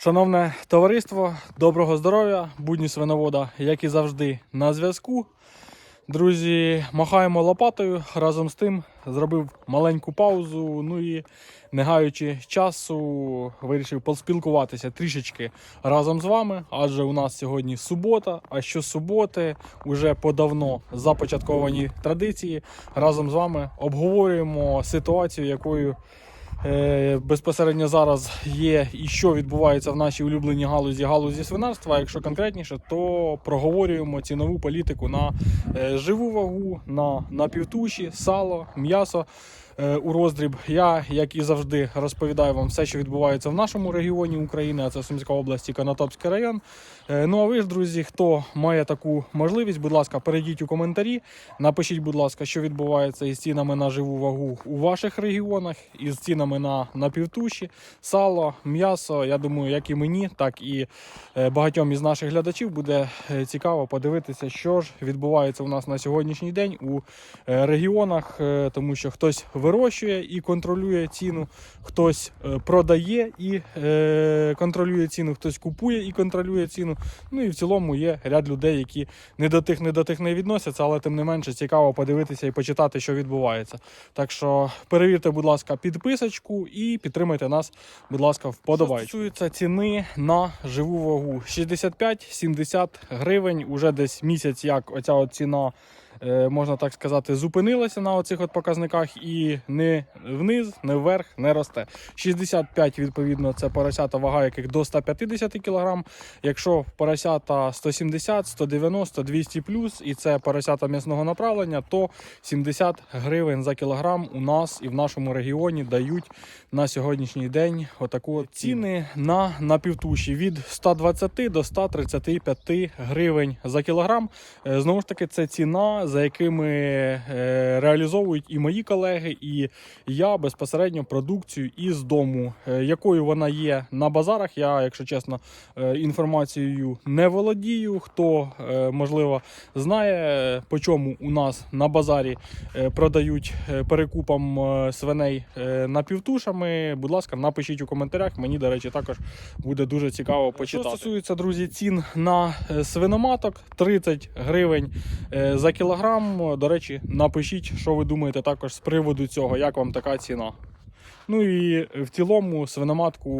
Шановне товариство, доброго здоров'я, будні свиновода, як і завжди, на зв'язку. Друзі, махаємо лопатою. Разом з тим зробив маленьку паузу. Ну і не гаючи часу, вирішив поспілкуватися трішечки разом з вами. Адже у нас сьогодні субота. А що суботи, уже подавно започатковані традиції. Разом з вами обговорюємо ситуацію, якою безпосередньо зараз є і що відбувається в нашій улюбленій галузі галузі свинарства. А Якщо конкретніше, то проговорюємо цінову політику на е, живу вагу, на напівтуші, сало, м'ясо. Е, У роздріб я, як і завжди, розповідаю вам все, що відбувається в нашому регіоні України, а це Сумська область і Конотопський район. Е, Ну а ви ж, друзі, хто має таку можливість, будь ласка, перейдіть у коментарі. Напишіть, будь ласка, що відбувається із цінами на живу вагу у ваших регіонах, із цінами на напівтуші, сало, м'ясо. Я думаю, як і мені, так і е, багатьом із наших глядачів буде цікаво подивитися, що ж відбувається у нас на сьогоднішній день у регіонах, тому що хтось вирощує і контролює ціну, хтось е, продає і е, контролює ціну, хтось купує і контролює ціну. Ну і в цілому є ряд людей, які не до тих, не до тих не відносяться, але тим не менше цікаво подивитися і почитати, що відбувається. Так що перевірте, будь ласка, підписочку і підтримайте нас, будь ласка, вподобайку. Що стосується ціни на живу вагу 65-70 гривень. Уже десь місяць, як оця от ціна. Е, Можна так сказати, зупинилася на оцих от показниках і не вниз, не вверх не росте. 65, відповідно, це поросята, вага яких до 150 кг. Якщо поросята 170, 190, 200 плюс, і це поросята м'ясного направлення, то 70 гривень за кілограм у нас і в нашому регіоні дають на сьогоднішній день отаку ціни на напівтуші від 120 до 135 гривень за кілограм. Е, Знову ж таки, це ціна, за якими е, реалізовують і мої колеги, і я безпосередньо продукцію із дому. Е, Якою вона є на базарах, я, якщо чесно, е, інформацією не володію. Хто можливо знає, по чому у нас на базарі продають перекупам свиней напівтушами. Будь ласка, напишіть у коментарях. Мені, до речі, також буде дуже цікаво почитати. Що стосується, друзі, цін на свиноматок 30 гривень за кілограм. До речі, напишіть, що ви думаєте також з приводу цього, як вам така ціна. Ну і в цілому свиноматку,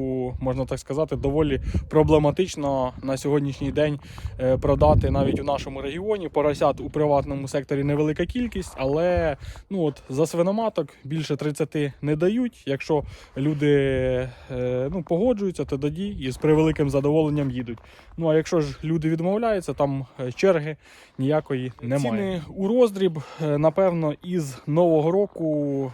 можна так сказати, доволі проблематично на сьогоднішній день е, продати навіть у нашому регіоні. Поросят у приватному секторі невелика кількість, але ну от за свиноматок більше 30 не дають. Якщо люди е, ну, погоджуються, то тоді і з превеликим задоволенням їдуть. Ну а якщо ж люди відмовляються, там е, черги ніякої немає. Ціни у роздріб, напевно, із нового року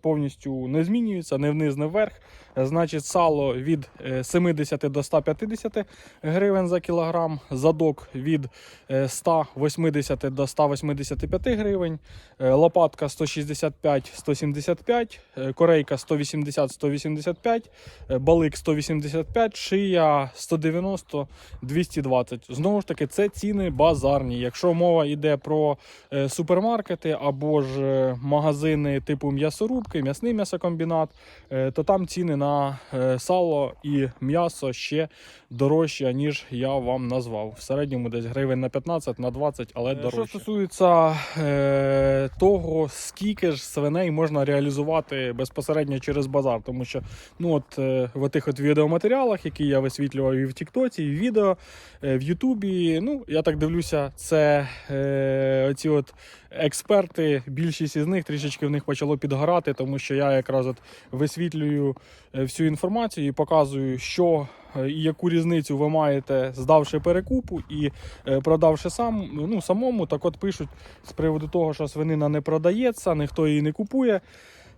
повністю не змінюються, не вниз, не вверх. Е, Значить, сало від е, 70 до 150 гривень за кілограм, задок від е, 180 до 185 гривень, е, лопатка 165-175, е, корейка 180-185, е, балик 185, шия 190-220. Знову ж таки, це ціни базарні. Якщо мова йде про е, супермаркети або ж е, магазини типу м'ясорубки, м'ясний м'ясокомбінат, е, то там ціни на е, сало і м'ясо ще дорожчі, ніж я вам назвав. В середньому десь гривень на 15, на 20, але дорожче. Що стосується е, того, скільки ж свиней можна реалізувати безпосередньо через базар, тому що ну от е, в тих от відеоматеріалах, які я висвітлював і в Тіктоці, і в відео, е, в Ютубі, ну я так дивлюся, це е, оці от експерти, більшість із них трішечки в них почало підгорати, тому що я якраз от висвітлюю е, всю інформацію і показую, що е, і яку різницю ви маєте, здавши перекупу і е, продавши сам, ну, самому. Так от пишуть з приводу того, що свинина не продається, ніхто її не купує.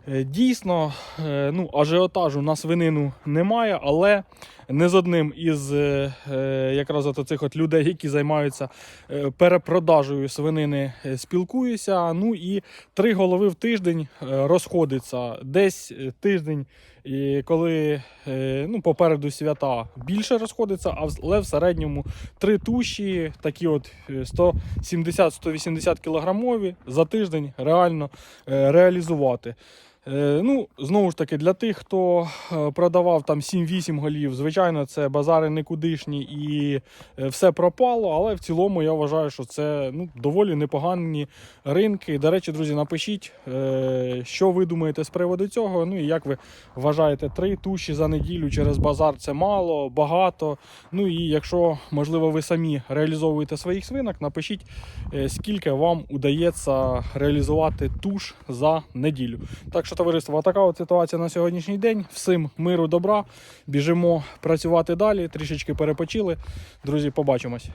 Е, Дійсно, е, ну, ажіотажу на свинину немає, але не з одним із е, якраз от цих от людей, які займаються перепродажею свинини, спілкуюся. Ну і три голови в тиждень розходиться. Десь тиждень, коли ну, попереду свята більше розходиться, але в середньому три туші, такі от е, 170-180 кілограмові за тиждень реально реалізувати. Е, ну, знову ж таки, для тих, хто е, продавав там 7-8 голів, звичайно, це базари никудишні і е, все пропало. Але в цілому я вважаю, що це ну, доволі непогані ринки. До речі, друзі, напишіть, що ви думаєте з приводу цього. Ну і як ви вважаєте, три туші за неділю через базар це мало, багато. Ну і якщо, можливо, ви самі реалізовуєте своїх свинок, напишіть, скільки вам удається реалізувати туш за неділю. Так що, товариство, така от ситуація на сьогоднішній день. Всім миру, добра. Біжимо працювати далі. Трішечки перепочили. Друзі, побачимось.